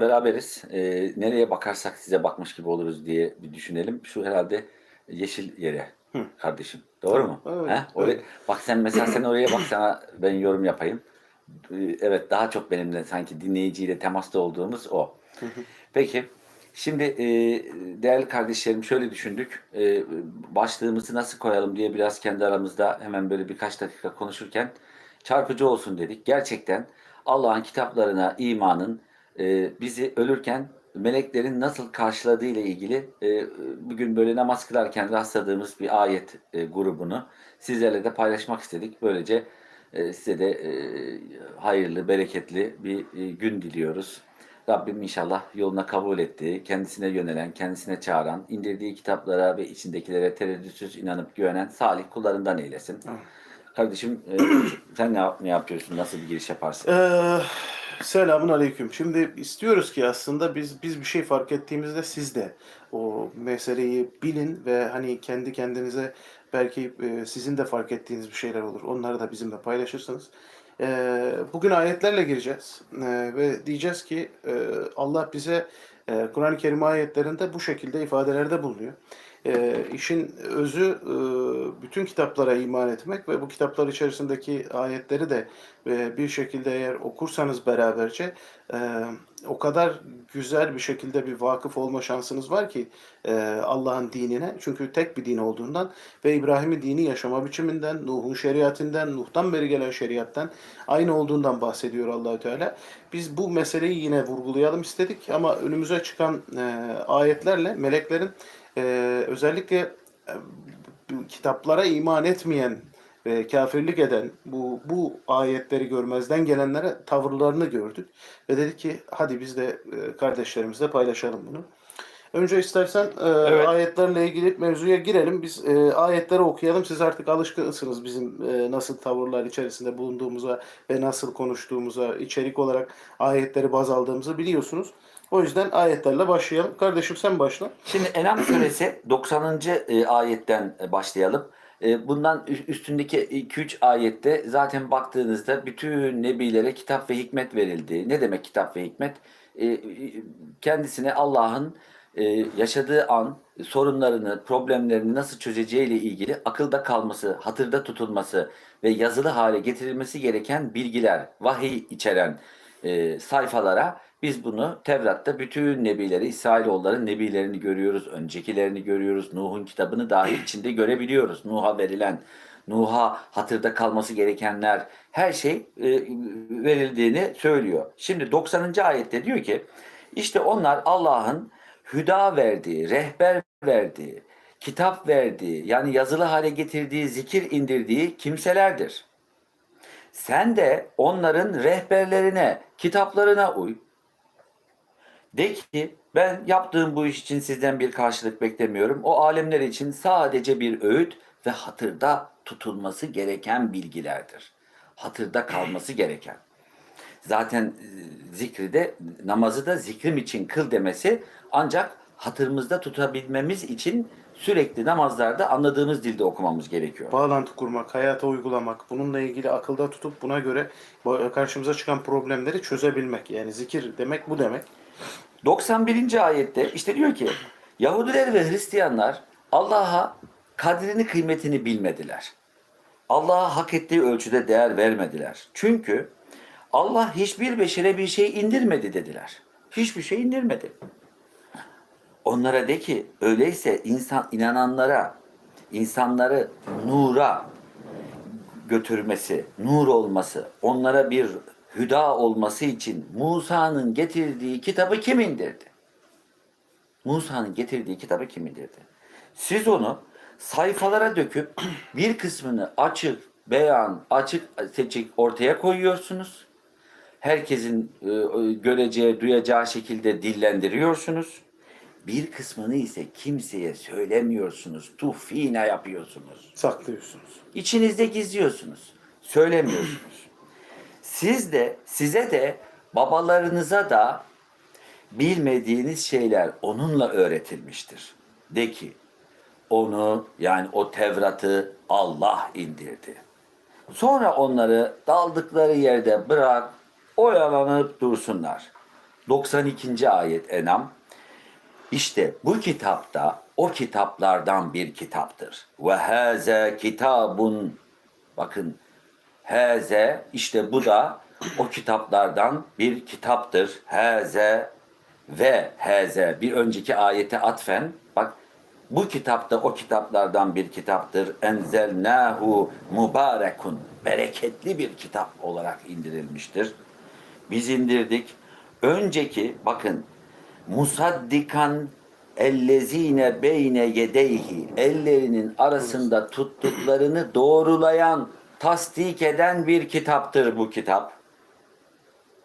beraberiz. Ee, nereye bakarsak size bakmış gibi oluruz diye bir düşünelim. Şu herhalde yeşil yere kardeşim. Doğru mu? Evet, He? Oraya, evet. Bak sen mesela sen oraya bak sana ben yorum yapayım. Ee, Evet daha çok benimle sanki dinleyiciyle temasta olduğumuz o. Peki şimdi e, değerli kardeşlerim şöyle düşündük. E, başlığımızı nasıl koyalım diye biraz kendi aramızda hemen böyle birkaç dakika konuşurken çarpıcı olsun dedik. Gerçekten Allah'ın kitaplarına imanın e, bizi ölürken meleklerin nasıl karşıladığı ile ilgili e, bugün böyle namaz kılarken rastladığımız bir ayet e, grubunu sizlerle de paylaşmak istedik. Böylece e, size de e, hayırlı, bereketli bir e, gün diliyoruz. Rabbim inşallah yoluna kabul ettiği, kendisine yönelen, kendisine çağıran, indirdiği kitaplara ve içindekilere tereddütsüz inanıp güvenen salih kullarından eylesin. Kardeşim e, sen ne, yap- ne yapıyorsun? Nasıl bir giriş yaparsın? Ee, selamun aleyküm. Şimdi istiyoruz ki aslında biz biz bir şey fark ettiğimizde siz de o meseleyi bilin ve hani kendi kendinize belki e, sizin de fark ettiğiniz bir şeyler olur. Onları da bizimle paylaşırsınız. Ee, bugün ayetlerle gireceğiz Ee, ve diyeceğiz ki e, Allah bize e, Kur'an-ı Kerim ayetlerinde bu şekilde ifadelerde bulunuyor. E, işin özü e, bütün kitaplara iman etmek ve bu kitaplar içerisindeki ayetleri de e, bir şekilde eğer okursanız beraberce e, o kadar güzel bir şekilde bir vakıf olma şansınız var ki e, Allah'ın dinine. Çünkü tek bir din olduğundan ve İbrahim'in dini yaşama biçiminden, Nuh'un şeriatinden, Nuh'tan beri gelen şeriattan aynı olduğundan bahsediyor Allahü Teala. Biz bu meseleyi yine vurgulayalım istedik ama önümüze çıkan e, ayetlerle meleklerin e, özellikle e, kitaplara iman etmeyen ve kafirlik eden bu bu ayetleri görmezden gelenlere tavırlarını gördük ve dedik ki hadi biz de e, kardeşlerimizle paylaşalım bunu. Önce istersen e, Evet. ayetlerle ilgili mevzuya girelim. Biz e, ayetleri okuyalım. Siz artık alışkınsınız bizim e, nasıl tavırlar içerisinde bulunduğumuza ve nasıl konuştuğumuza, içerik olarak ayetleri baz aldığımızı biliyorsunuz. O yüzden ayetlerle başlayalım. Kardeşim sen başla. Şimdi Enam suresi 90. e, ayetten e, başlayalım. E, Bundan üstündeki 2-3 ayette zaten baktığınızda bütün nebilere kitap ve hikmet verildi. Ne demek kitap ve hikmet? Kendisine Allah'ın yaşadığı an sorunlarını, problemlerini nasıl çözeceği ile ilgili akılda kalması, hatırda tutulması ve yazılı hale getirilmesi gereken bilgiler, vahiy içeren sayfalara biz bunu Tevrat'ta bütün nebileri, İsrailoğulların nebilerini görüyoruz, öncekilerini görüyoruz, Nuh'un kitabını dahi içinde görebiliyoruz. Nuh'a verilen, Nuh'a hatırda kalması gerekenler, her şey e, verildiğini söylüyor. Şimdi 90. ayette diyor ki, işte onlar Allah'ın hüda verdiği, rehber verdiği, kitap verdiği, yani yazılı hale getirdiği, zikir indirdiği kimselerdir. Sen de onların rehberlerine, kitaplarına uy. De ki ben yaptığım bu iş için sizden bir karşılık beklemiyorum. O alemler için sadece bir öğüt ve hatırda tutulması gereken bilgilerdir. Hatırda kalması gereken. Zaten e, zikri de namazı da zikrim için kıl demesi ancak hatırımızda tutabilmemiz için sürekli namazlarda anladığımız dilde okumamız gerekiyor. Bağlantı kurmak, hayata uygulamak, bununla ilgili akılda tutup buna göre karşımıza çıkan problemleri çözebilmek. Yani zikir demek bu demek. 91. ayette işte diyor ki Yahudiler ve Hristiyanlar Allah'a kadrini kıymetini bilmediler. Allah'a hak ettiği ölçüde değer vermediler. Çünkü Allah hiçbir beşere bir şey indirmedi dediler. Hiçbir şey indirmedi. Onlara de ki öyleyse insan inananlara, insanları nura götürmesi, nur olması, onlara bir hüda olması için Musa'nın getirdiği kitabı kim indirdi? Musa'nın getirdiği kitabı kim indirdi? Siz onu sayfalara döküp bir kısmını açık, beyan, açık seçik ortaya koyuyorsunuz. Herkesin e, göreceği, duyacağı şekilde dillendiriyorsunuz. Bir kısmını ise kimseye söylemiyorsunuz. Tuhfina yapıyorsunuz. Saklıyorsunuz. İçinizde gizliyorsunuz. Söylemiyorsunuz. Siz de size de babalarınıza da bilmediğiniz şeyler onunla öğretilmiştir. De ki onu yani o Tevrat'ı Allah indirdi. Sonra onları daldıkları yerde bırak oyalanıp dursunlar. 92. ayet Enam. İşte bu kitapta o kitaplardan bir kitaptır. Ve haze kitabun bakın haze işte bu da o kitaplardan bir kitaptır. Haze ve haze bir önceki ayete atfen bak bu kitapta o kitaplardan bir kitaptır. Enzelnahu mübarekun bereketli bir kitap olarak indirilmiştir. Biz indirdik. Önceki bakın musaddikan ellezine beyne yedeyhi ellerinin arasında tuttuklarını doğrulayan, tasdik eden bir kitaptır bu kitap.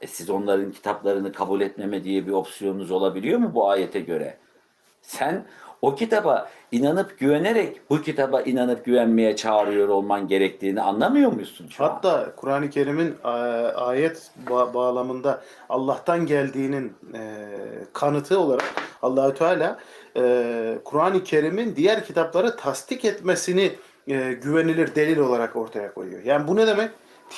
E siz onların kitaplarını kabul etmeme diye bir opsiyonunuz olabiliyor mu bu ayete göre? Sen o kitaba inanıp güvenerek bu kitaba inanıp güvenmeye çağırıyor olman gerektiğini anlamıyor musun şu? Hatta Kur'an-ı Kerim'in e, ayet ba- bağlamında Allah'tan geldiğinin e, kanıtı olarak Allahü Teala e, Kur'an-ı Kerim'in diğer kitapları tasdik etmesini e, güvenilir delil olarak ortaya koyuyor. Yani bu ne demek?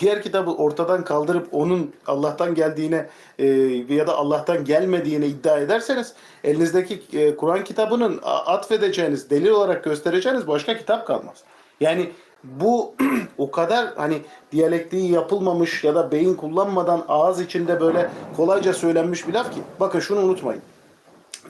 Diğer kitabı ortadan kaldırıp onun Allah'tan geldiğine e, ya da Allah'tan gelmediğine iddia ederseniz elinizdeki e, Kur'an kitabının atfedeceğiniz, delil olarak göstereceğiniz başka kitap kalmaz. Yani bu o kadar hani diyalektiği yapılmamış ya da beyin kullanmadan ağız içinde böyle kolayca söylenmiş bir laf ki bakın şunu unutmayın.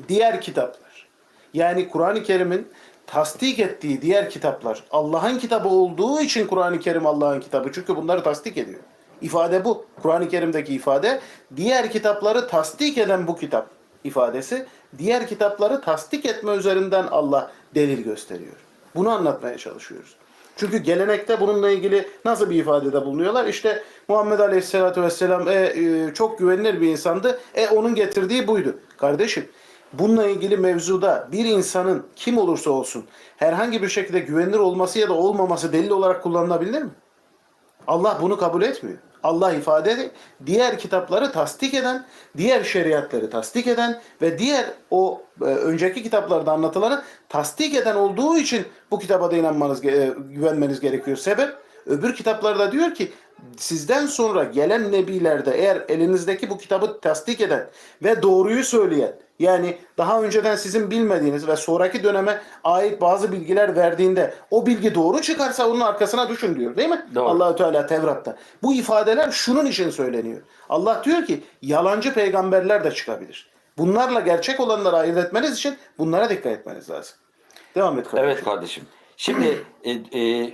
Diğer kitaplar yani Kur'an-ı Kerim'in tasdik ettiği diğer kitaplar Allah'ın kitabı olduğu için Kur'an-ı Kerim Allah'ın kitabı. Çünkü bunları tasdik ediyor. İfade bu. Kur'an-ı Kerim'deki ifade diğer kitapları tasdik eden bu kitap ifadesi. Diğer kitapları tasdik etme üzerinden Allah delil gösteriyor. Bunu anlatmaya çalışıyoruz. Çünkü gelenekte bununla ilgili nasıl bir ifadede bulunuyorlar? İşte Muhammed Aleyhisselatü Vesselam e, e, çok güvenilir bir insandı. E onun getirdiği buydu. Kardeşim bununla ilgili mevzuda bir insanın kim olursa olsun herhangi bir şekilde güvenilir olması ya da olmaması delil olarak kullanılabilir mi? Allah bunu kabul etmiyor. Allah ifade edi- diğer kitapları tasdik eden, diğer şeriatları tasdik eden ve diğer o e, önceki kitaplarda anlatılanı tasdik eden olduğu için bu kitaba da inanmanız, e, güvenmeniz gerekiyor. Sebep öbür kitaplarda diyor ki sizden sonra gelen nebilerde eğer elinizdeki bu kitabı tasdik eden ve doğruyu söyleyen yani daha önceden sizin bilmediğiniz ve sonraki döneme ait bazı bilgiler verdiğinde o bilgi doğru çıkarsa onun arkasına düşün diyor değil mi? Doğru. Allahü Teala Tevrat'ta. Bu ifadeler şunun için söyleniyor. Allah diyor ki yalancı peygamberler de çıkabilir. Bunlarla gerçek olanları ayırt etmeniz için bunlara dikkat etmeniz lazım. Devam et kardeşim. Evet kardeşim. Şimdi e, e,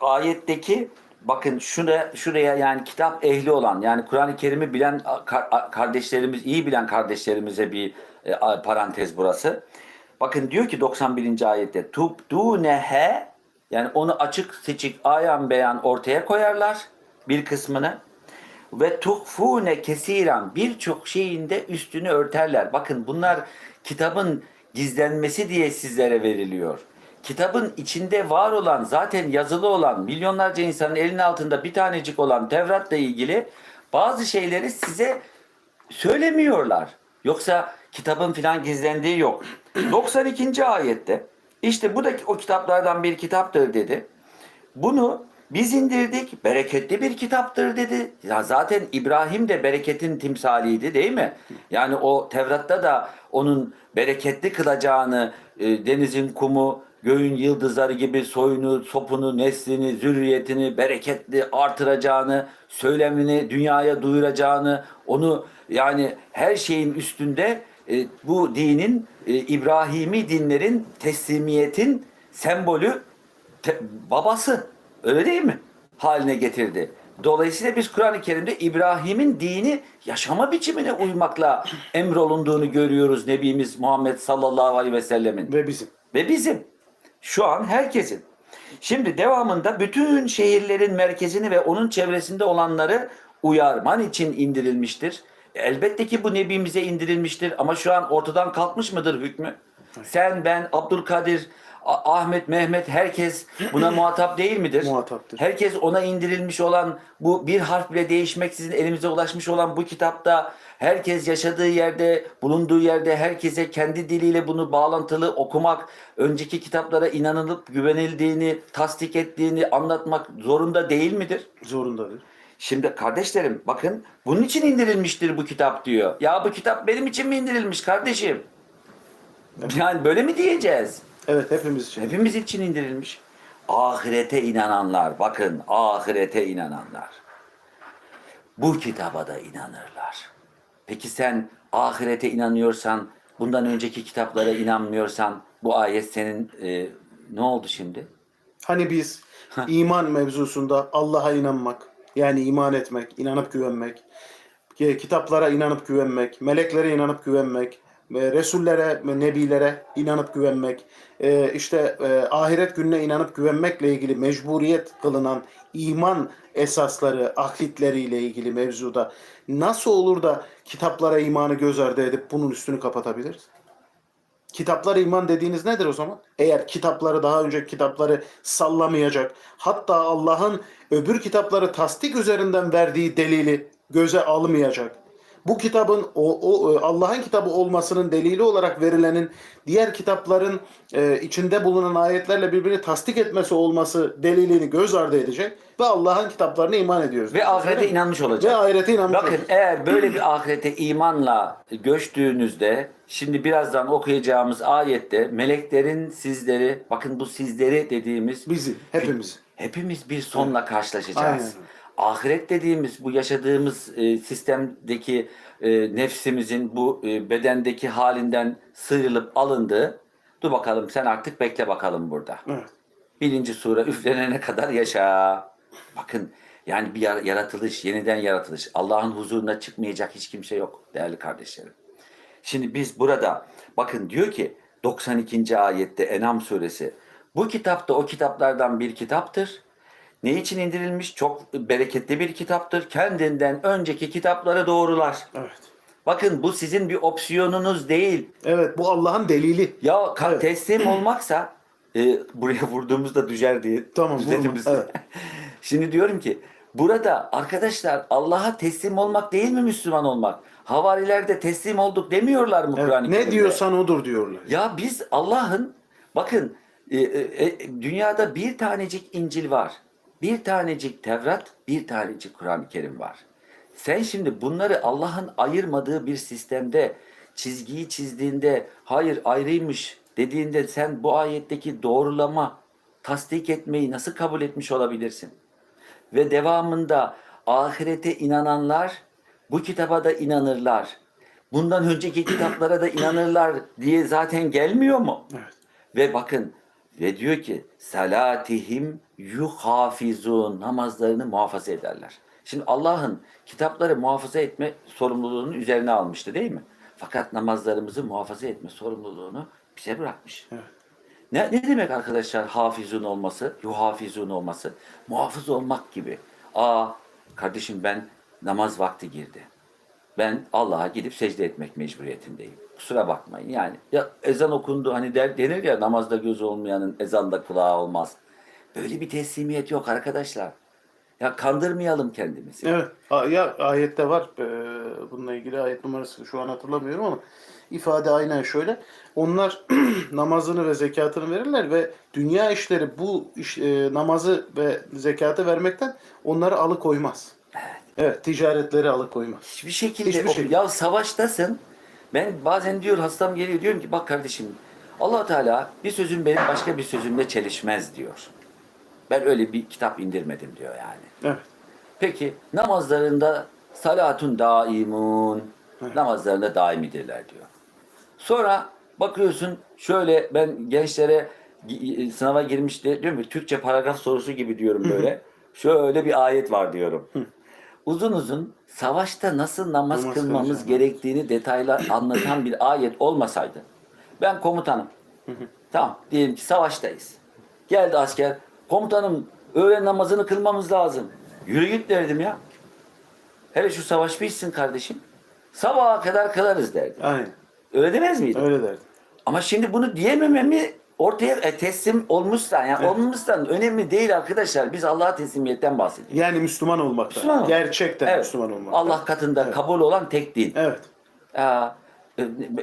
ayetteki bakın şuraya şuraya yani kitap ehli olan yani Kur'an-ı Kerim'i bilen kar- kardeşlerimiz iyi bilen kardeşlerimize bir e, parantez burası. Bakın diyor ki 91. ayette tubdunehe yani onu açık seçik ayan beyan ortaya koyarlar bir kısmını ve tuhfune kesiran birçok şeyin de üstünü örterler. Bakın bunlar kitabın gizlenmesi diye sizlere veriliyor. Kitabın içinde var olan zaten yazılı olan milyonlarca insanın elinin altında bir tanecik olan Tevrat'la ilgili bazı şeyleri size söylemiyorlar. Yoksa kitabın filan gizlendiği yok. 92. ayette işte bu da o kitaplardan bir kitaptır dedi. Bunu biz indirdik. Bereketli bir kitaptır dedi. Ya zaten İbrahim de bereketin timsaliydi değil mi? Yani o Tevrat'ta da onun bereketli kılacağını e, denizin kumu, göğün yıldızları gibi soyunu, sopunu, neslini, zürriyetini bereketli artıracağını, söylemini dünyaya duyuracağını, onu yani her şeyin üstünde e, bu dinin e, İbrahimi dinlerin teslimiyetin sembolü te- babası öyle değil mi? Haline getirdi. Dolayısıyla biz Kur'an-ı Kerim'de İbrahim'in dini yaşama biçimine uymakla emrolunduğunu görüyoruz Nebimiz Muhammed sallallahu aleyhi ve sellemin. Ve bizim. Ve bizim. Şu an herkesin. Şimdi devamında bütün şehirlerin merkezini ve onun çevresinde olanları uyarman için indirilmiştir. Elbette ki bu nebimize indirilmiştir ama şu an ortadan kalkmış mıdır hükmü? Sen, ben, Abdülkadir, Ahmet, Mehmet herkes buna muhatap değil midir? Muhataptır. Herkes ona indirilmiş olan bu bir harf bile değişmeksizin elimize ulaşmış olan bu kitapta herkes yaşadığı yerde, bulunduğu yerde herkese kendi diliyle bunu bağlantılı okumak, önceki kitaplara inanılıp güvenildiğini, tasdik ettiğini anlatmak zorunda değil midir? Zorundadır. Şimdi kardeşlerim bakın bunun için indirilmiştir bu kitap diyor. Ya bu kitap benim için mi indirilmiş kardeşim? Yani böyle mi diyeceğiz? Evet hepimiz için. Hepimiz için indirilmiş. Ahirete inananlar, bakın ahirete inananlar. Bu kitaba da inanırlar. Peki sen ahirete inanıyorsan, bundan önceki kitaplara inanmıyorsan, bu ayet senin e, ne oldu şimdi? Hani biz iman mevzusunda Allah'a inanmak, yani iman etmek, inanıp güvenmek, ki- kitaplara inanıp güvenmek, meleklere inanıp güvenmek, e, Resullere, Nebilere inanıp güvenmek, e, işte e, ahiret gününe inanıp güvenmekle ilgili mecburiyet kılınan iman esasları, ahitleriyle ilgili mevzuda nasıl olur da kitaplara imanı göz ardı edip bunun üstünü kapatabiliriz? Kitaplara iman dediğiniz nedir o zaman? Eğer kitapları daha önceki kitapları sallamayacak, hatta Allah'ın öbür kitapları tasdik üzerinden verdiği delili göze almayacak. Bu kitabın o, o e, Allah'ın kitabı olmasının delili olarak verilenin diğer kitapların e, içinde bulunan ayetlerle birbirini tasdik etmesi olması delilini göz ardı edecek ve Allah'ın kitaplarına iman ediyoruz. Ve ahirete inanmış olacak. Ve ahirete inanmış Bakın olacak. eğer böyle bir ahirete imanla göçtüğünüzde şimdi birazdan okuyacağımız ayette meleklerin sizleri bakın bu sizleri dediğimiz Bizi, hepimiz. hepimiz bir sonla karşılaşacağız. Aynen. Ahiret dediğimiz bu yaşadığımız e, sistemdeki e, nefsimizin bu e, bedendeki halinden sıyrılıp alındığı dur bakalım sen artık bekle bakalım burada. Evet. Birinci sure üflenene kadar yaşa. Bakın yani bir yar- yaratılış, yeniden yaratılış. Allah'ın huzuruna çıkmayacak hiç kimse yok değerli kardeşlerim. Şimdi biz burada bakın diyor ki 92. ayette Enam suresi. Bu kitap da o kitaplardan bir kitaptır. Ne için indirilmiş? Çok bereketli bir kitaptır. Kendinden önceki kitapları doğrular. Evet. Bakın bu sizin bir opsiyonunuz değil. Evet bu Allah'ın delili. Ya Evet. teslim olmaksa e, buraya vurduğumuzda düşer diye Tamam, vurma. Evet. Şimdi diyorum ki burada arkadaşlar Allah'a teslim olmak değil mi Müslüman olmak? Havariler de teslim olduk demiyorlar mı Evet, Kur'an-ı Ne Kerim'de? diyorsan odur diyorlar. Ya biz Allah'ın bakın e, e, e, dünyada bir tanecik İncil var. Bir tanecik Tevrat, bir tanecik Kur'an-ı Kerim var. Sen şimdi bunları Allah'ın ayırmadığı bir sistemde çizgiyi çizdiğinde hayır ayrıymış dediğinde sen bu ayetteki doğrulama, tasdik etmeyi nasıl kabul etmiş olabilirsin? Ve devamında ahirete inananlar bu kitaba da inanırlar. Bundan önceki kitaplara da inanırlar diye zaten gelmiyor mu? Evet. Ve bakın ve diyor ki salatihim yuhafizun namazlarını muhafaza ederler. Şimdi Allah'ın kitapları muhafaza etme sorumluluğunu üzerine almıştı değil mi? Fakat namazlarımızı muhafaza etme sorumluluğunu bize bırakmış. Evet. Ne, ne demek arkadaşlar hafizun olması, yuhafizun olması? Muhafız olmak gibi. Aa kardeşim ben namaz vakti girdi. Ben Allah'a gidip secde etmek mecburiyetindeyim. Kusura bakmayın yani. Ya ezan okundu hani der, denir ya namazda gözü olmayanın ezanda kulağı olmaz. Böyle bir teslimiyet yok arkadaşlar. Ya kandırmayalım kendimizi. Evet. Ya ayette var. Ee, bununla ilgili ayet numarası şu an hatırlamıyorum ama ifade aynen şöyle. Onlar namazını ve zekatını verirler ve dünya işleri bu iş, e, namazı ve zekatı vermekten onları alıkoymaz. Evet. Evet, ticaretleri alıkoymaz. Hiçbir şekilde Hiçbir şey. ya savaştasın. Ben bazen diyor hastam geliyor diyorum ki bak kardeşim Allah Teala bir sözüm benim başka bir sözümle çelişmez diyor. Ben öyle bir kitap indirmedim diyor yani. Evet. Peki namazlarında salatun daimun namazlarında daimidirler diyor. Sonra bakıyorsun şöyle ben gençlere sınava girmişti diyorum ki Türkçe paragraf sorusu gibi diyorum böyle. Şöyle bir ayet var diyorum. Uzun uzun savaşta nasıl namaz Namaz kılmamız kılacağım. gerektiğini detaylı anlatan bir ayet olmasaydı. Ben komutanım. tamam diyelim ki savaştayız. Geldi asker. Komutanım öğlen namazını kılmamız lazım. Yürü git derdim ya. Hele şu savaş bitsin kardeşim. Sabaha kadar kılarız derdim. Aynen. Öyle demez miydim? Öyle derdim. Ama şimdi bunu diyemememi ortaya e, teslim olmuşsan yani Evet. olmamışsan önemli değil arkadaşlar. Biz Allah'a teslimiyetten bahsediyoruz. Yani Müslüman olmakta. Müslüman olmak. Gerçekten Evet. Müslüman olmakta. Allah katında kabul olan tek din. Evet. Aa, E, ne-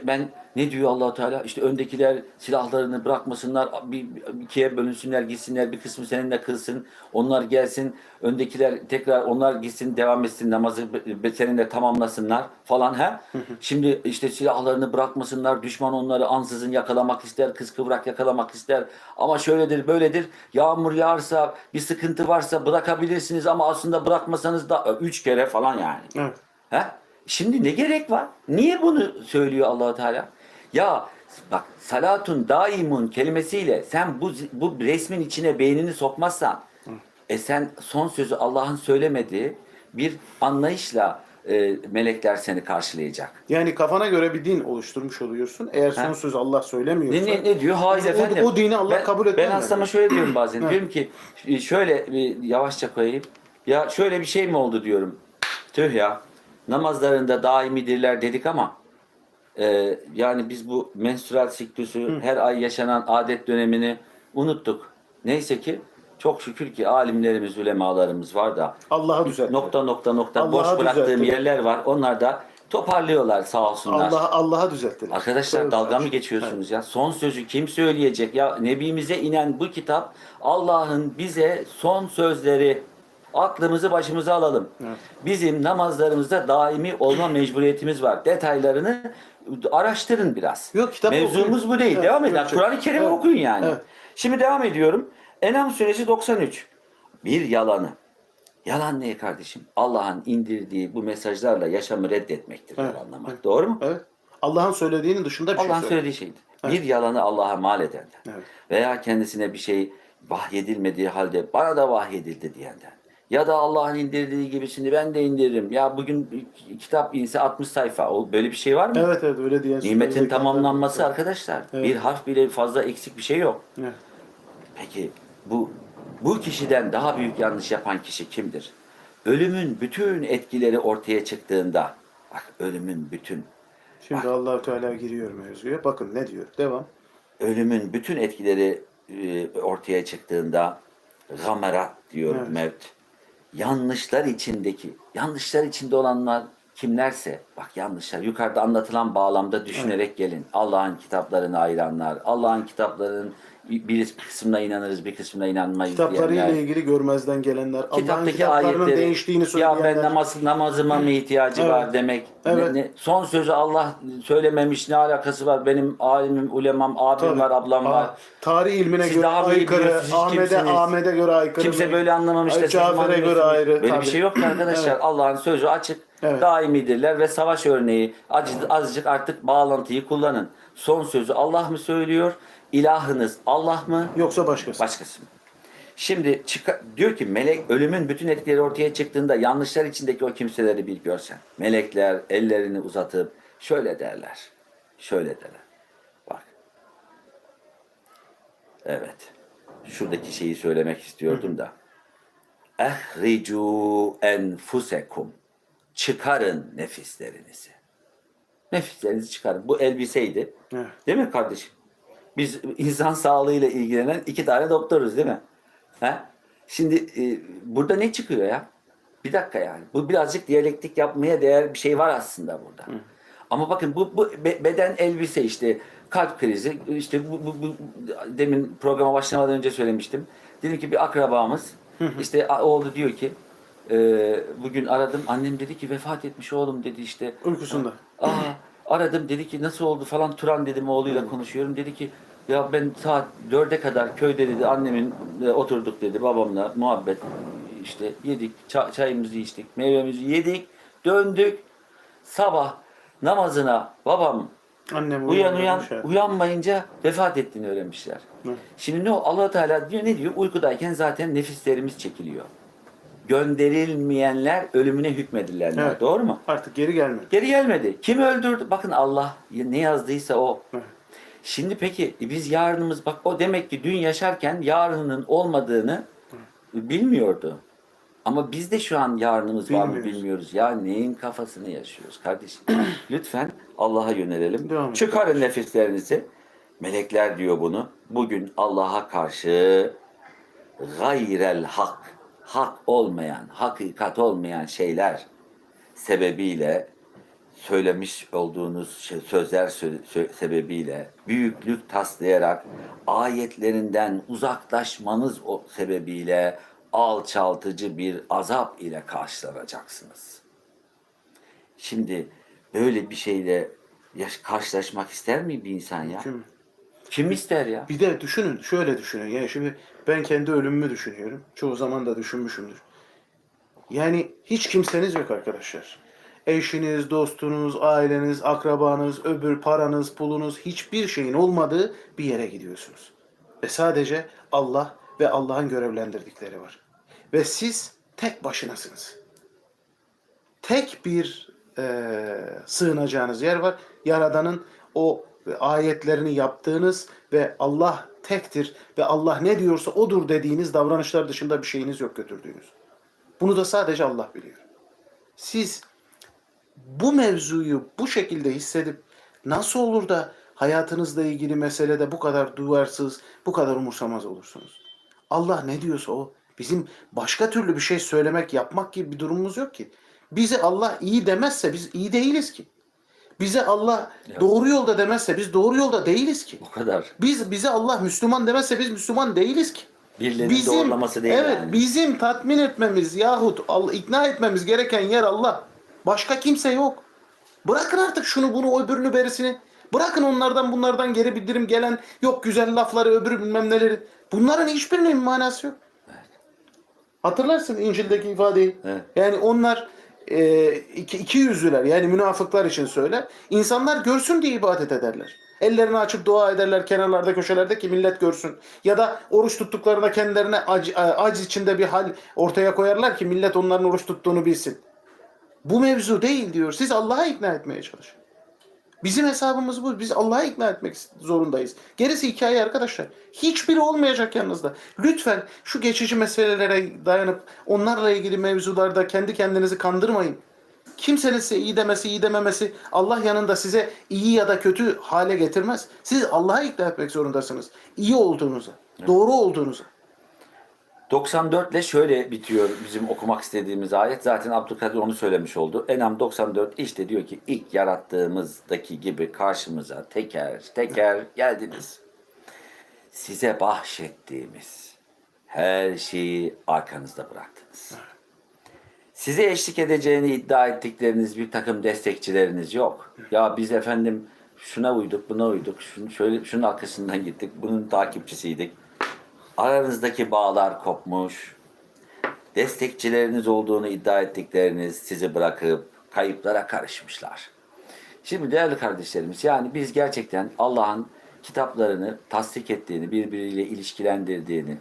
Ben ne diyor Allahu Teala? İşte öndekiler silahlarını bırakmasınlar, bir, bir ikiye bölünsünler, gitsinler, bir kısmı seninle kılsın, onlar gelsin, öndekiler tekrar onlar gitsin, devam etsin, namazı seninle tamamlasınlar falan ha. Şimdi işte silahlarını bırakmasınlar, düşman onları ansızın yakalamak ister, kıskıvrak yakalamak ister. Ama şöyledir, böyledir. Yağmur yağarsa, bir sıkıntı varsa bırakabilirsiniz ama aslında bırakmasanız da üç kere falan yani. Evet. He? Şimdi ne gerek var? Niye bunu söylüyor Allahu Teala? Ya bak salatun daimun kelimesiyle sen bu bu resmin içine beynini sokmazsan e sen son sözü Allah'ın söylemediği bir anlayışla e, melekler seni karşılayacak. Yani kafana göre bir din oluşturmuş oluyorsun. Eğer son söz Allah söylemiyorsa. Ne, ne, ne diyor? Hayır o, efendim. o dini Allah ben, kabul Ben etmez. hastama şöyle diyorum bazen. Diyorum ki şöyle bir yavaşça koyayım. Ya şöyle bir şey mi oldu diyorum. Tüh ya. Namazlarında daimidirler dedik ama e, yani biz bu menstrual siklüsü her ay yaşanan adet dönemini unuttuk. Neyse ki çok şükür ki alimlerimiz, ulemalarımız var da Allah'a düzelt. nokta nokta nokta Allah'a boş bıraktığım düzelttiler. yerler var. Onlar da toparlıyorlar sağ olsunlar. Allah'a Allah'a düzelttiler. Arkadaşlar Söz dalga mı geçiyorsunuz ya? Son sözü kim söyleyecek? Ya Nebimize inen bu kitap Allah'ın bize son sözleri. Aklımızı başımıza alalım. Evet. Bizim namazlarımızda daimi olma mecburiyetimiz var. Detaylarını araştırın biraz. Yok, kitabı Mevzumuz okuyun. bu değil. Evet, devam edin. Kur'an-ı Kerim'i Evet, okuyun yani. evet. Şimdi devam ediyorum. Enam suresi 93. Bir yalanı. Yalan ne kardeşim? Allah'ın indirdiği bu mesajlarla yaşamı reddetmektir. Evet, Yalanlamak. evet. Doğru mu? Evet. Allah'ın söylediğinin dışında bir şey Allah'ın söyle. söylediği şeydir. Bir yalanı Allah'a mal edenden Evet. veya kendisine bir şey vahyedilmediği halde bana da vahyedildi diyenden ya da Allah'ın indirdiği gibisini ben de indiririm. Ya bugün kitap inse 60 sayfa. O böyle bir şey var mı? Evet evet öyle diyen Nimetin tamamlanması adam- arkadaşlar. Evet. Bir harf bile fazla eksik bir şey yok. Evet. Peki bu bu kişiden daha büyük yanlış yapan kişi kimdir? Ölümün bütün etkileri ortaya çıktığında bak ölümün bütün Şimdi Allahu Teala giriyor mevzuya. Bakın ne diyor. Devam. ölümün bütün etkileri e, ortaya çıktığında gamerat diyor Evet. mevt. Yanlışlar içindeki, yanlışlar içinde olanlar kimlerse, bak yanlışlar yukarıda anlatılan bağlamda düşünerek gelin. Allah'ın kitaplarını ayıranlar, Allah'ın kitaplarının bir kısmına inanırız, bir kısmına inanmayız diyenler. Kitaplarıyla ilgili görmezden gelenler. Allah'ın Kitaptaki kitaplarının ayetleri değiştiğini ya söyleyenler. ben namaz, namazıma mı ihtiyacı Evet. var demek. Evet. Ne- son sözü Allah söylememiş ne alakası var? Benim alimim, ulemam, abim Tabii. var, ablam Aa, var. Tarih ilmine Siz göre daha iyi aykırı, biliyorsunuz, siz Ahmet'e kimsiniz? Ahmet'e göre aykırı. Kimse böyle anlamamış da Ay, Cafer'e anlıyorsunuz. göre ayrı. Böyle tabii. bir şey yok ki arkadaşlar. Evet. Allah'ın sözü açık. Evet. Daimidirler ve savaş örneği. Azıcık, azıcık artık bağlantıyı kullanın. Son sözü Allah mı söylüyor? İlahınız Allah mı? Yoksa başkası. Başkası mı? Şimdi diyor ki melek ölümün bütün etkileri ortaya çıktığında yanlışlar içindeki o kimseleri bir görsen. Melekler ellerini uzatıp şöyle derler. Şöyle derler. Bak. Evet. Şuradaki şeyi söylemek istiyordum da. Ehricu enfusekum. Çıkarın nefislerinizi. Nefislerinizi çıkarın. Bu elbiseydi. Evet. Değil mi kardeşim? Biz insan sağlığıyla ilgilenen iki tane doktoruz değil mi? He? Şimdi e, burada ne çıkıyor ya? Bir dakika yani. Bu birazcık diyalektik yapmaya değer bir şey var aslında burada. Ama bakın bu, bu be- beden elbise işte kalp krizi işte bu, bu, bu demin programa başlamadan önce söylemiştim. Dedim ki bir akrabamız işte oğlu diyor ki e, bugün aradım annem dedi ki vefat etmiş oğlum dedi işte. Uykusunda. Aa, aradım dedi ki nasıl oldu falan Turan dedim oğluyla konuşuyorum. Dedi ki ya ben saat dörde kadar köyde dedi annemin e, oturduk dedi babamla muhabbet işte yedik ça- çayımızı içtik meyvemizi yedik döndük sabah namazına babam Annem uyan uyan uyanmış ya. uyanmayınca vefat ettiğini öğrenmişler. Hı. Şimdi ne Allah Teala diyor ne diyor uykudayken zaten nefislerimiz çekiliyor. Gönderilmeyenler ölümüne hükmedilenler. Evet. Doğru mu? Artık geri gelmedi. Geri gelmedi. Kim öldürdü? Bakın Allah ne yazdıysa o. Evet. Şimdi peki biz yarınımız bak o demek ki dün yaşarken yarının olmadığını bilmiyordu. Ama biz de şu an yarınımız var mı Bilmiyoruz. Ya neyin kafasını yaşıyoruz kardeşim? Lütfen Allah'a yönelelim. Devam. Çıkarın nefislerinizi. Melekler diyor bunu. Bugün Allah'a karşı gayrel hak, hak olmayan, hakikat olmayan şeyler sebebiyle söylemiş olduğunuz şey- sözler sö- sö- sebebiyle büyüklük taslayarak ayetlerinden uzaklaşmanız o sebebiyle alçaltıcı bir azap ile karşılanacaksınız. Şimdi böyle bir şeyle yaş- karşılaşmak ister mi bir insan ya? Kim? Kim ister ya? Bir de düşünün, şöyle düşünün. Yani şimdi ben kendi ölümümü düşünüyorum. Çoğu zaman da düşünmüşümdür. Yani hiç kimseniz yok arkadaşlar. Eşiniz, dostunuz, aileniz, akrabanız, öbür paranız, pulunuz hiçbir şeyin olmadığı bir yere gidiyorsunuz. Ve sadece Allah ve Allah'ın görevlendirdikleri var. Ve siz tek başınasınız. Tek bir eee sığınacağınız yer var. Yaradan'ın o ayetlerini yaptığınız ve Allah tektir ve Allah ne diyorsa odur dediğiniz davranışlar dışında bir şeyiniz yok götürdüğünüz. Bunu da sadece Allah biliyor. Siz bu mevzuyu bu şekilde hissedip nasıl olur da hayatınızla ilgili meselede bu kadar duyarsız, bu kadar umursamaz olursunuz? Allah ne diyorsa o. Bizim başka türlü bir şey söylemek, yapmak gibi bir durumumuz yok ki. Bize Allah iyi demezse biz iyi değiliz ki. Bize Allah Ya. doğru yolda demezse biz doğru yolda değiliz ki. O kadar. Biz bize Allah Müslüman demezse biz Müslüman değiliz ki. Birilerinin doğrulaması değil evet, yani. bizim tatmin etmemiz yahut ikna etmemiz gereken yer Allah. Başka kimse yok. Bırakın artık şunu bunu öbürünü berisini. Bırakın onlardan bunlardan geri bildirim gelen yok güzel lafları öbürü bilmem neleri. Bunların hiçbirinin manası yok. Hatırlarsın İncil'deki ifadeyi. Evet. Yani onlar e, iki, iki yüzlüler yani münafıklar için söyler. İnsanlar görsün diye ibadet ederler. Ellerini açıp dua ederler kenarlarda köşelerde ki millet görsün. Ya da oruç tuttuklarında kendilerine ac, ac içinde bir hal ortaya koyarlar ki millet onların oruç tuttuğunu bilsin. Bu mevzu değil diyor. Siz Allah'a ikna etmeye çalışın. Bizim hesabımız bu. Biz Allah'a ikna etmek zorundayız. Gerisi hikaye arkadaşlar. Hiçbiri olmayacak yanınızda. Lütfen şu geçici meselelere dayanıp onlarla ilgili mevzularda kendi kendinizi kandırmayın. Kimsenin size iyi demesi, iyi dememesi Allah yanında size iyi ya da kötü hale getirmez. Siz Allah'a ikna etmek zorundasınız. İyi olduğunuza, doğru olduğunuza. 94 ile şöyle bitiyor bizim okumak istediğimiz ayet. Zaten Abdülkadir onu söylemiş oldu. Enam 94 işte diyor ki ilk yarattığımızdaki gibi karşımıza teker teker geldiniz. Size bahşettiğimiz her şeyi arkanızda bıraktınız. Size eşlik edeceğini iddia ettikleriniz bir takım destekçileriniz yok. Ya biz efendim şuna uyduk, buna uyduk, şunu şöyle şunun arkasından gittik, bunun takipçisiydik. Aranızdaki bağlar kopmuş. Destekçileriniz olduğunu iddia ettikleriniz sizi bırakıp kayıplara karışmışlar. Şimdi değerli kardeşlerimiz yani biz gerçekten Allah'ın kitaplarını tasdik ettiğini, birbiriyle ilişkilendirdiğini,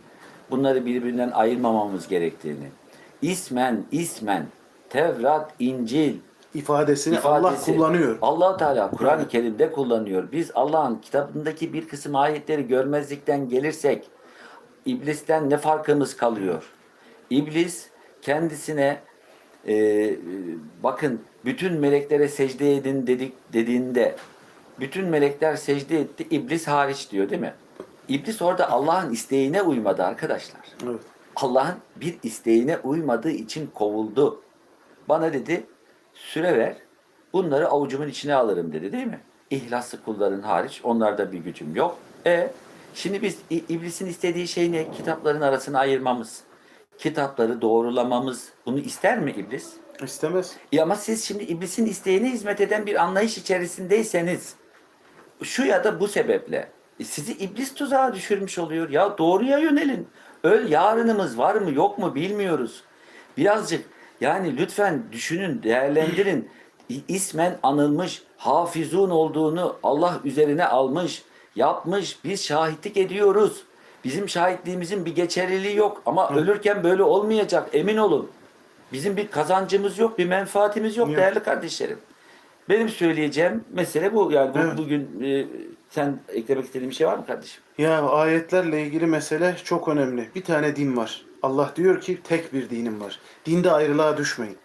bunları birbirinden ayırmamamız gerektiğini, ismen ismen Tevrat, İncil, İfadesini Allah ifadesi kullanıyor. Allah Teala Kur'an-ı Kerim'de kullanıyor. Biz Allah'ın kitabındaki bir kısım ayetleri görmezlikten gelirsek iblisten ne farkımız kalıyor? İblis kendisine e, e, bakın bütün meleklere secde edin dedik dediğinde bütün melekler secde etti iblis hariç diyor değil mi? İblis orada Allah'ın isteğine uymadı arkadaşlar. Evet. Allah'ın bir isteğine uymadığı için kovuldu. Bana dedi süre ver bunları avucumun içine alırım dedi değil mi? İhlaslı kulların hariç onlarda bir gücüm yok. E şimdi biz iblisin istediği şey ne? Kitapların arasını ayırmamız. Kitapları doğrulamamız. Bunu ister mi iblis? İstemez. E ama siz şimdi iblisin isteğine hizmet eden bir anlayış içerisindeyseniz şu ya da bu sebeple e, sizi iblis tuzağa düşürmüş oluyor. Ya doğruya yönelin. Öl yarınımız var mı yok mu bilmiyoruz. Birazcık yani lütfen düşünün, değerlendirin. İsmen anılmış, hafizun olduğunu Allah üzerine almış, yapmış. Biz şahitlik ediyoruz. Bizim şahitliğimizin bir geçerliliği yok ama ölürken böyle olmayacak emin olun. Bizim bir kazancımız yok, bir menfaatimiz yok Yok. değerli kardeşlerim. Benim söyleyeceğim mesele bu. Yani bu, Evet. bugün e, sen eklemek istediğin bir şey var mı kardeşim? Ya ayetlerle ilgili mesele çok önemli. Bir tane din var. Allah diyor ki tek bir dinim var. Dinde ayrılığa düşmeyin.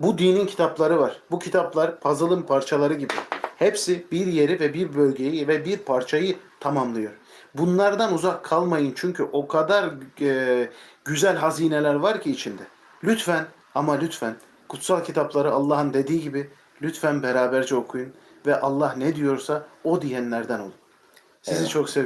Bu dinin kitapları var. Bu kitaplar puzzle'ın parçaları gibi. Hepsi bir yeri ve bir bölgeyi ve bir parçayı tamamlıyor. Bunlardan uzak kalmayın çünkü o kadar e, güzel hazineler var ki içinde. Lütfen ama lütfen kutsal kitapları Allah'ın dediği gibi Lütfen beraberce okuyun ve Allah ne diyorsa o diyenlerden olun. Sizi Evet. çok seviyorum.